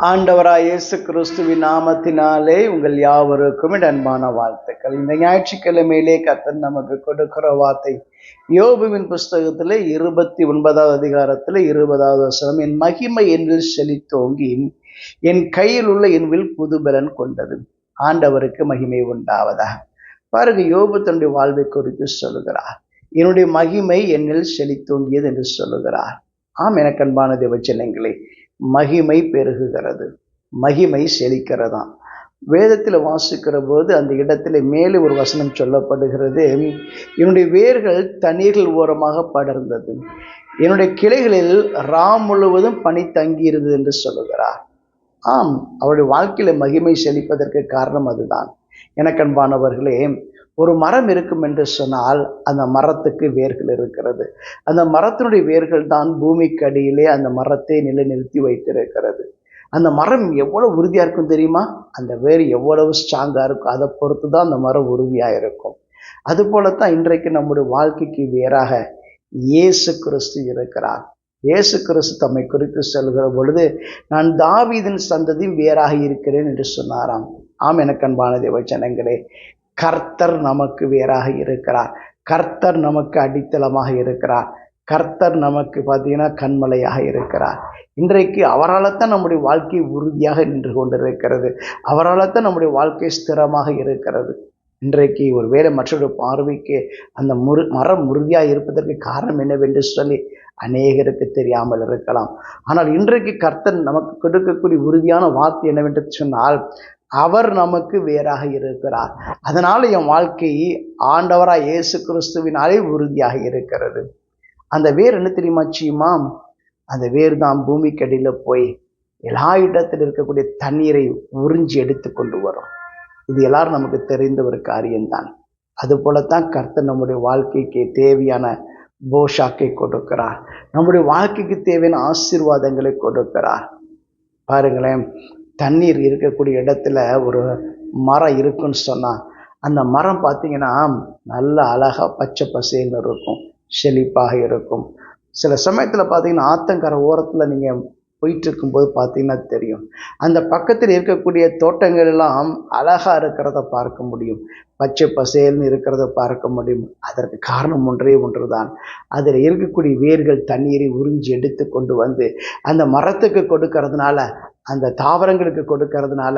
ஆண்டவராய் இயேசு கிறிஸ்துவின் நாமத்தினாலே உங்கள் யாவருக்கும் அன்பான வாழ்த்துக்கள். இந்த ஞாயிற்றுக்கிழமையிலே கத்தன் நமக்கு கொடுக்கிற வார்த்தை யோபுவின் புஸ்தகத்திலே இருபத்தி ஒன்பதாவது அதிகாரத்தில் இருபதாவது வசனம் என் மகிமை என்றில் செழித்தோங்கி என் கையில் உள்ள என் வில் புதுபலன் கொண்டது. ஆண்டவருக்கு மகிமை உண்டாவதா பாருங்க யோபு தன்னுடைய வாழ்வை குறித்து சொல்லுகிறார். என்னுடைய மகிமை என்னில் செழித்தோங்கியது என்று சொல்லுகிறார். ஆம் எனக்கு அன்பான தேவச்சனங்களே மகிமை பெருகுகிறது. மகிமை செழிக்கிறதாம். வேதத்தில் வாசிக்கிற போது அந்த இடத்துல மேலே ஒரு வசனம் சொல்லப்படுகிறது. என்னுடைய வேர்கள் தண்ணீர்கள் ஓரமாக படர்ந்தது. என்னுடைய கிளைகளில் ராம் முழுவதும் பனி தங்கியிருந்தது என்று சொல்லுகிறார். ஆம் அவருடைய வாழ்க்கையில மகிமை செழிப்பதற்கு காரணம் அதுதான். எனக்கன்பானவர்களே ஒரு மரம் இருக்கும் என்று சொன்னால் அந்த மரத்துக்கு வேர்கள் இருக்கிறது. அந்த மரத்தினுடைய வேர்கள் தான் பூமிக்கு அடியிலே அந்த மரத்தை நிலைநிறுத்தி வைத்திருக்கிறது. அந்த மரம் எவ்வளவு உறுதியாக இருக்கும் தெரியுமா? அந்த வேர் எவ்வளவு ஸ்ட்ராங்காக இருக்கும் அதை பொறுத்து தான் அந்த மரம் உறுதியாக இருக்கும். அதுபோலத்தான் இன்றைக்கு நம்முடைய வாழ்க்கைக்கு வேறாக இயேசு கிறிஸ்து இருக்கிறார். இயேசு கிறிஸ்து தம்மை குறித்து சொல்கிற பொழுது நான் தாவீதின் சந்ததியும் வேறாக இருக்கிறேன் என்று சொன்னாராம். ஆம் எனக்கு அன்பான தேவச்சனங்களே கர்த்தர் நமக்கு வேறாக இருக்கிறார். கர்த்தர் நமக்கு அடித்தளமாக இருக்கிறார். கர்த்தர் நமக்கு பார்த்தீங்கன்னா கண்மலையாக இருக்கிறார். இன்றைக்கு அவரால் தான் நம்முடைய வாழ்க்கை உறுதியாக நின்று கொண்டிருக்கிறது. அவரால் தான் நம்முடைய வாழ்க்கை ஸ்திரமாக இருக்கிறது. இன்றைக்கு ஒரு வேலை மற்றொரு பார்வைக்கு அந்த முரு மரம் உறுதியாக இருப்பதற்கு காரணம் என்னவென்று சொல்லி அநேகருக்கு தெரியாமல் இருக்கலாம். ஆனால் இன்றைக்கு கர்த்தன் நமக்கு கொடுக்கக்கூடிய உறுதியான வார்த்தை என்னவென்று சொன்னால் அவர் நமக்கு வேறாக இருக்கிறார். அதனால் என் வாழ்க்கை ஆண்டவராக இயேசு கிறிஸ்துவினாலே உறுதியாக இருக்கிறது. அந்த வேர் என்ன தெரியுமா சீமா அந்த வேர் தான் பூமிக்கடியில் போய் எல்லா இடத்தில் இருக்கக்கூடிய தண்ணீரை உறிஞ்சி எடுத்து கொண்டு வரும். இது எல்லாரும் நமக்கு தெரிந்த ஒரு காரியம்தான். அதுபோலத்தான் கர்த்தர் நம்முடைய வாழ்க்கைக்கு தேவையான போஷாக்கை கொடுக்கிறார். நம்முடைய வாழ்க்கைக்கு தேவையான ஆசீர்வாதங்களை கொடுக்கிறார். பாருங்களேன் தண்ணீர் இருக்கக்கூடிய இடத்துல ஒரு மரம் இருக்குன்னு சொன்னால் அந்த மரம் பார்த்தீங்கன்னா நல்ல அழகாக பச்சை பசேல்னு இருக்கும் செழிப்பாக இருக்கும். சில சமயத்தில் பார்த்தீங்கன்னா ஆத்தங்கரை ஓரத்தில் நீங்கள் போயிட்டு இருக்கும்போது பார்த்தீங்கன்னா தெரியும். அந்த பக்கத்தில் இருக்கக்கூடிய தோட்டங்கள் எல்லாம் அழகாக இருக்கிறத பார்க்க முடியும். பச்சை பசேல்னு இருக்கிறத பார்க்க முடியும். அதற்கு காரணம் ஒன்றே ஒன்று தான் அதில் இருக்கக்கூடிய வேர்கள் தண்ணீரை உறிஞ்சி எடுத்து கொண்டு வந்து அந்த மரத்துக்கு கொடுக்கறதுனால அந்த தாவரங்களுக்கு கொடுக்கறதுனால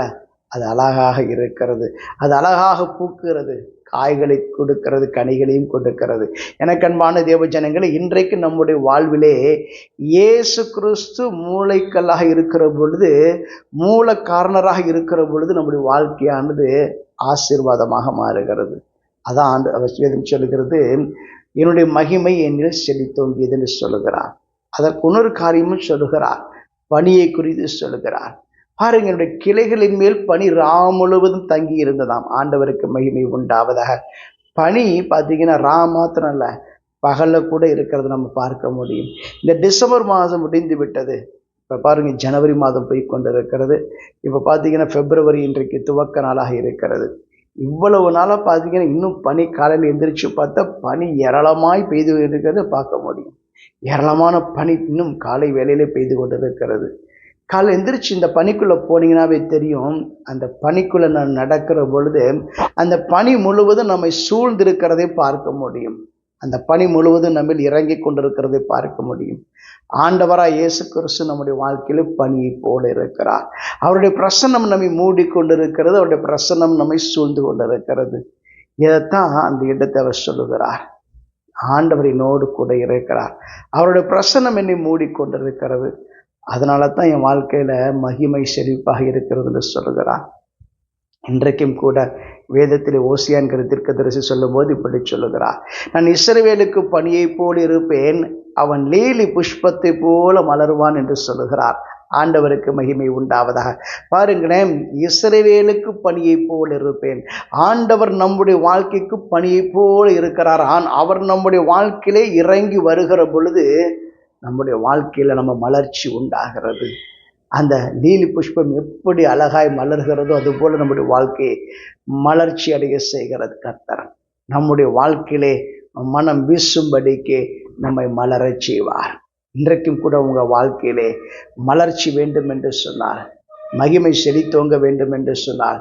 அது அழகாக இருக்கிறது. அது அழகாக பூக்கிறது காய்களை கொடுக்கிறது கனிகளையும் கொடுக்கிறது. எனக்கன்பான தேவஜனங்களை இன்றைக்கு நம்முடைய வாழ்விலே இயேசு கிறிஸ்து மூளைக்கல்லாக இருக்கிற பொழுது மூல காரணராக இருக்கிற பொழுது நம்முடைய வாழ்க்கையானது ஆசீர்வாதமாக மாறுகிறது. அதான் அவசியம் வேதம் சொல்லுகிறது என்னுடைய மகிமை என்னில் செழித்தோங்கியது என்று சொல்லுகிறார். அதற்கு இன்னொரு காரியமும் சொல்லுகிறார். பனியை குறித்து சொல்லுகிறார். பாருங்க என்னுடைய கிளைகளின் மேல் பனி ரா முழுவதும் தங்கி இருந்ததாம். ஆண்டவருக்கு மகிமை உண்டாவதாக. பனி பார்த்தீங்கன்னா ரா மாத்திரம் இல்லை பகலில் கூட இருக்கிறத நம்ம பார்க்க முடியும். இந்த டிசம்பர் மாதம் முடிந்து விட்டது. இப்போ பாருங்க ஜனவரி மாதம் போய் கொண்டு இருக்கிறது இப்போ பார்த்தீங்கன்னா பிப்ரவரி இன்றைக்கு துவக்க நாளாக இருக்கிறது. இவ்வளவு நாளாக பார்த்தீங்கன்னா இன்னும் பனி காலையில் எந்திரிச்சு பார்த்தா பனி ஏராளமாய் பெய்து இருக்கிறத பார்க்க முடியும். ஏராளமான பனி இன்னும் காலை வேலையிலே பெய்து கொண்டு இருக்கிறது காலை எந்திரிச்சு இந்த பனிக்குள்ளே போனீங்கன்னாவே தெரியும். அந்த பனிக்குள்ளே நான் நடக்கிற பொழுது அந்த பனி முழுவதும் நம்மை சூழ்ந்திருக்கிறதை பார்க்க முடியும். அந்த பணி முழுவதும் நம்ம இறங்கி கொண்டிருக்கிறதை பார்க்க முடியும். ஆண்டவராக இயேசு கிறிஸ்து நம்முடைய வாழ்க்கையில் பணியை போல இருக்கிறார். அவருடைய பிரசன்னம் நம்மை மூடி கொண்டிருக்கிறது. அவருடைய பிரசன்னம் நம்மை சூழ்ந்து கொண்டிருக்கிறது. இதைத்தான் அந்த இடத்தை அவர் சொல்லுகிறார். ஆண்டவர் என்னோடு கூட இருக்கிறார். அவருடைய பிரசனம் என்னை மூடிக்கொண்டிருக்கிறது. அதனால தான் என் வாழ்க்கையில் மகிமை செழிப்பாக இருக்கிறதுன்னு சொல்கிறார் இன்றைக்கும் கூட வேதத்தில் ஓசியான்கிற சொல்லும் சொல்லும்போது இப்படி சொல்லுகிறார். நான் இஸ்ரவேலுக்கு பணியை போல் இருப்பேன். அவன் லீலி புஷ்பத்தை போல மலருவான் என்று சொல்லுகிறார். ஆண்டவருக்கு மகிமை உண்டாவதாக. பாருங்களேன் இஸ்ரவேலுக்கு பணியை போல் இருப்பேன். ஆண்டவர் நம்முடைய வாழ்க்கைக்கு பணியை போல் இருக்கிறார். ஆன் அவர் நம்முடைய வாழ்க்கையிலே இறங்கி வருகிற பொழுது நம்முடைய வாழ்க்கையில் நம்ம மலர்ச்சி உண்டாகிறது. அந்த நீலி புஷ்பம் எப்படி அழகாய் மலர்கிறதோ அதுபோல் நம்முடைய வாழ்க்கையை மலர்ச்சி அடைய செய்கிறது கர்த்தர். நம்முடைய வாழ்க்கையிலே மனம் வீசும்படிக்கு நம்மை மலரச் செய்வார். இன்றைக்கும் கூட உங்கள் வாழ்க்கையிலே மலர்ச்சி வேண்டும் என்று சொன்னார் மகிமை செழித்தோங்க வேண்டும் என்று சொன்னால்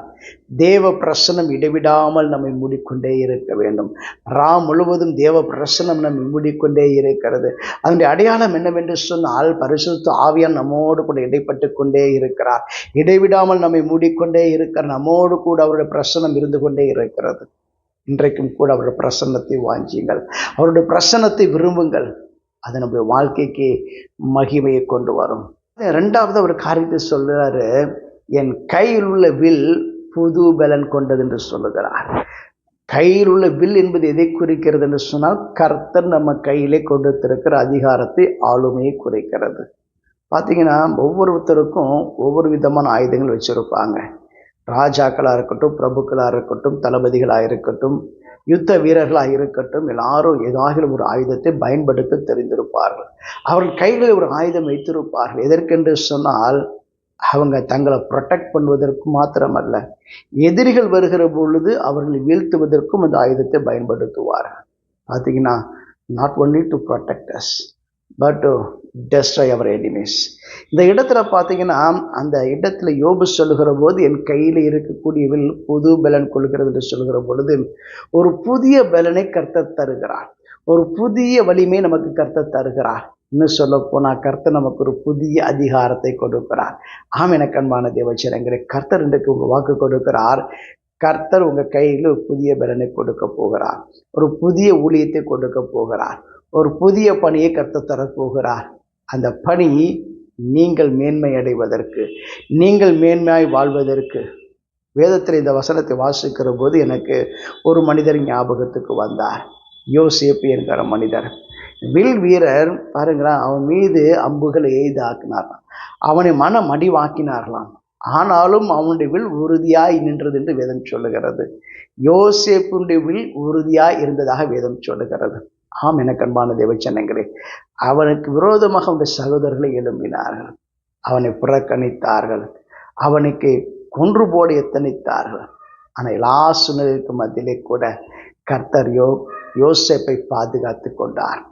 தேவ பிரசனம் இடைவிடாமல் நம்மை மூடிக்கொண்டே இருக்க வேண்டும். ராம் முழுவதும் தேவ பிரசனம் நம்மை மூடிக்கொண்டே இருக்கிறது. அதனுடைய அடையாளம் என்னவென்று சொன்னால் பரிசுத்த ஆவியான் நம்மோடு கூட இடைப்பட்டு கொண்டே இருக்கிறார். இடைவிடாமல் நம்மை மூடிக்கொண்டே இருக்கிற நம்மோடு கூட அவருடைய பிரசனம் இருந்து கொண்டே இருக்கிறது. இன்றைக்கும் கூட அவருடைய பிரசன்னத்தை வாஞ்சியுங்கள் அவருடைய பிரசன்னத்தை விரும்புங்கள். அது நம்முடைய வாழ்க்கைக்கு மகிமையை கொண்டு வரும். ரெண்டாவது ஒரு காரியத்தை சொல்கிறாரு என் கையில் உள்ள வில் புது பலன் கொண்டது என்று சொல்லுகிறார். கையில் உள்ள வில் என்பது எதை குறிக்கிறது என்று சொன்னால் கர்த்தர் நம்ம கையிலே கொடுத்திருக்கிற அதிகாரத்தை ஆளுமையை குறைக்கிறது. பார்த்தீங்கன்னா ஒவ்வொருத்தருக்கும் ஒவ்வொரு விதமான ஆயுதங்கள் வச்சுருப்பாங்க. ராஜாக்களாக இருக்கட்டும் பிரபுக்களாக இருக்கட்டும் தளபதிகளாக இருக்கட்டும் யுத்த வீரர்களாக இருக்கட்டும் எல்லாரும் ஏதாகிலும் ஒரு ஆயுதத்தை பயன்படுத்த தெரிந்திருப்பார்கள். அவர்கள் கைகளில் ஒரு ஆயுதம் வைத்திருப்பார்கள். எதற்கென்று சொன்னால் அவங்க தங்களை ப்ரொடெக்ட் பண்ணுவதற்கு மாத்திரமல்ல எதிரிகள் வருகிற பொழுது அவர்களை வீழ்த்துவதற்கும் அந்த ஆயுதத்தை பயன்படுத்துவார்கள். பார்த்தீங்கன்னா not only to protect us but to destroy our enemies இந்த இடத்துல பார்த்தீங்கன்னா அந்த இடத்துல யோபு சொல்லுகிற போது என் கையில் இருக்கக்கூடிய வில் புது பலன் கொள்கிறது என்று சொல்லுகிற பொழுது ஒரு புதிய பலனை கர்த்த தருகிறார். ஒரு புதிய வலிமை நமக்கு கர்த்த தருகிறார். இன்னும் சொல்ல போனால் கர்த்தர் நமக்கு ஒரு புதிய அதிகாரத்தை கொடுக்கிறார். ஆம் எனக்கு அன்பான தேவச்சரங்களை கர்த்தர் இன்றைக்கு உங்கள் வாக்கு கொடுக்கிறார். கர்த்தர் உங்கள் கையில் ஒரு புதிய பலனை கொடுக்க போகிறார். ஒரு புதிய ஊழியத்தை கொடுக்க போகிறார். ஒரு புதிய பணியை கற்று தரப்போகிறார் அந்த பணி நீங்கள் மேன்மை அடைவதற்கு நீங்கள் மேன்மையாய் வாழ்வதற்கு. வேதத்தில் இந்த வசனத்தை வாசிக்கிற போது எனக்கு ஒரு மனிதர் ஞாபகத்துக்கு வந்தார். யோசேப்பு என்கிற மனிதர். வில் வீரர் பாருங்களேன் அவன் மீது அம்புகளை எய்தாக்கினாராம் அவனை மனம் மடிவாக்கினார்களாம் ஆனாலும் அவனுடைய வில் உறுதியாய் நின்றது என்று வேதம் சொல்லுகிறது. யோசேப்புடைய வில் உறுதியாய் இருந்ததாக வேதம் சொல்லுகிறது. ஆம் எனக்கு அன்பான தேவச்சனங்களே அவனுக்கு விரோதமாக அவனுடைய சகோதரர்களை எழும்பினார்கள். அவனை புறக்கணித்தார்கள். அவனுக்கு கொன்று போட எத்தனித்தார்கள். ஆனால் எல்லா சூழ்நிலைக்கு மத்தியிலே கூட கர்த்தர் யோ யோசேப்பை பாதுகாத்து கொண்டார்.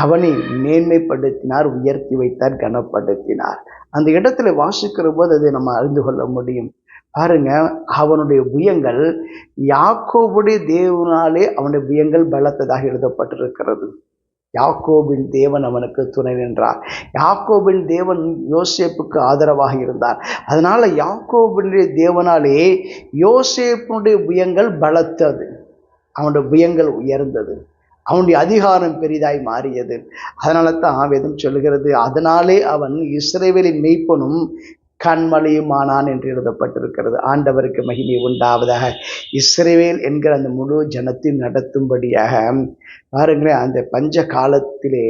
அவனை மேன்மைப்படுத்தினார் உயர்த்தி வைத்தார் கனப்படுத்தினார். அந்த இடத்துல வாசிக்கிற போது அதை நம்ம அறிந்து கொள்ள முடியும். பாருங்க அவனுடைய புயங்கள் யாக்கோபுடைய தேவனாலே அவனுடைய புயங்கள் பலத்ததாக எழுதப்பட்டிருக்கிறது. யாக்கோபின் தேவன் அவனுக்கு துணை நின்றார். யாக்கோபின் தேவன் யோசேப்புக்கு ஆதரவாக இருந்தார். அதனால யாக்கோபினுடைய தேவனாலே யோசேப்புடைய புயங்கள் பலத்தது. அவனுடைய புயங்கள் உயர்ந்தது. அவனுடைய அதிகாரம் பெரிதாய் மாறியது. அதனால தான் வேதம் சொல்லுகிறது அதனாலே அவன் இஸ்ரேவேலின் மெய்ப்பனும் கண்மலையுமானான் என்று எழுதப்பட்டிருக்கிறது. ஆண்டவருக்கு மகிமை உண்டாவதாக. இஸ்ரேவேல் என்கிற அந்த முழு ஜனத்தையும் நடத்தும்படியாக பாருங்களேன் அந்த பஞ்ச காலத்திலே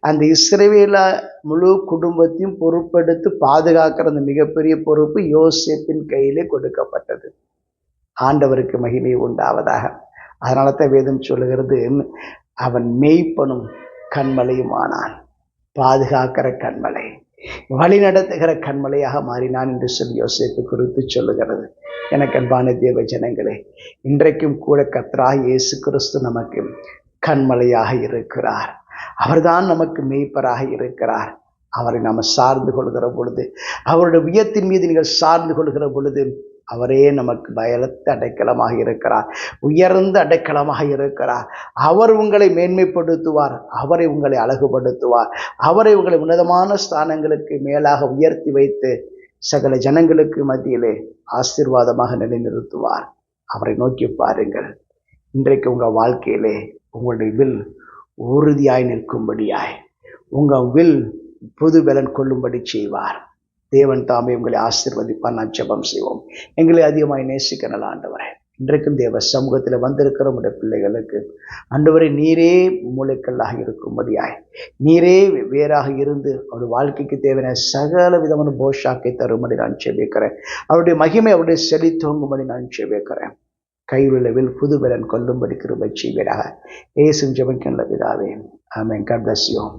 அந்த இஸ்ரேவேல முழு குடும்பத்தையும் பொறுப்பெடுத்து பாதுகாக்கிற அந்த மிகப்பெரிய பொறுப்பு யோசிப்பின் கையிலே கொடுக்கப்பட்டது. ஆண்டவருக்கு மகிமை உண்டாவதாக. அதனால தான் வேதம் சொல்லுகிறது அவன் மெய்ப்பனும் கண்மலையும் ஆனான் பாதுகாக்கிற கண்மலை. வழி நடத்துகிற கண்மலையாக மாறினான் என்று சொல்லி யோசிப்பு குறித்து சொல்லுகிறது. எனக்கு அன்பான தேவ ஜனங்களே இன்றைக்கும் கூட கத்ரா இயேசு கிறிஸ்து நமக்கு கண்மலையாக இருக்கிறார். அவர்தான் நமக்கு மெய்ப்பராக இருக்கிறார். அவரை நாம் சார்ந்து கொள்கிற பொழுது அவருடைய உயத்தின் மீது நீங்கள் சார்ந்து கொள்கிற பொழுது அவரே நமக்கு பயலத்த அடைக்கலமாக இருக்கிறார். உயர்ந்த அடைக்கலமாக இருக்கிறார். அவர் உங்களை மேன்மைப்படுத்துவார். அவரை உங்களை அழகுபடுத்துவார். அவரை உங்களை உன்னதமான ஸ்தானங்களுக்கு மேலாக உயர்த்தி வைத்து சகல ஜனங்களுக்கு மத்தியிலே ஆசீர்வாதமாக நிலைநிறுத்துவார். அவரை நோக்கி பாருங்கள். இன்றைக்கு உங்கள் வாழ்க்கையிலே உங்களுடைய வில் உறுதியாய் நிற்கும்படியாய். உங்கள் வில் புது பலன் கொள்ளும்படி செய்வார். தேவன் தாமே உங்களை ஆசிர்வதிப்பார். நான் ஜெபம் செய்வோம். எங்களை அதிகமாய் நேசிக்க நல்ல ஆண்டவரே. இன்றைக்கும் தேவ சமூகத்தில் வந்திருக்கிற உடைய பிள்ளைகளுக்கு அன்றுவரை நீரே மூளைக்கல்லாக இருக்கும்படியாய். நீரே வேறாக இருந்து அவருடைய வாழ்க்கைக்கு தேவையான சகல விதமான போஷாக்கை தரும்படி நான் செவிக்கிறேன் அவருடைய மகிமை அவருடைய செழி தோங்கும்படி நான் செபிக்கிறேன் கையுள்ளவில் புதுபலன் கொல்லும்படி கிருபை செய்வீராக. ஏசும் ஜெபிக்கின்ற விதாவே ஆமென். God bless you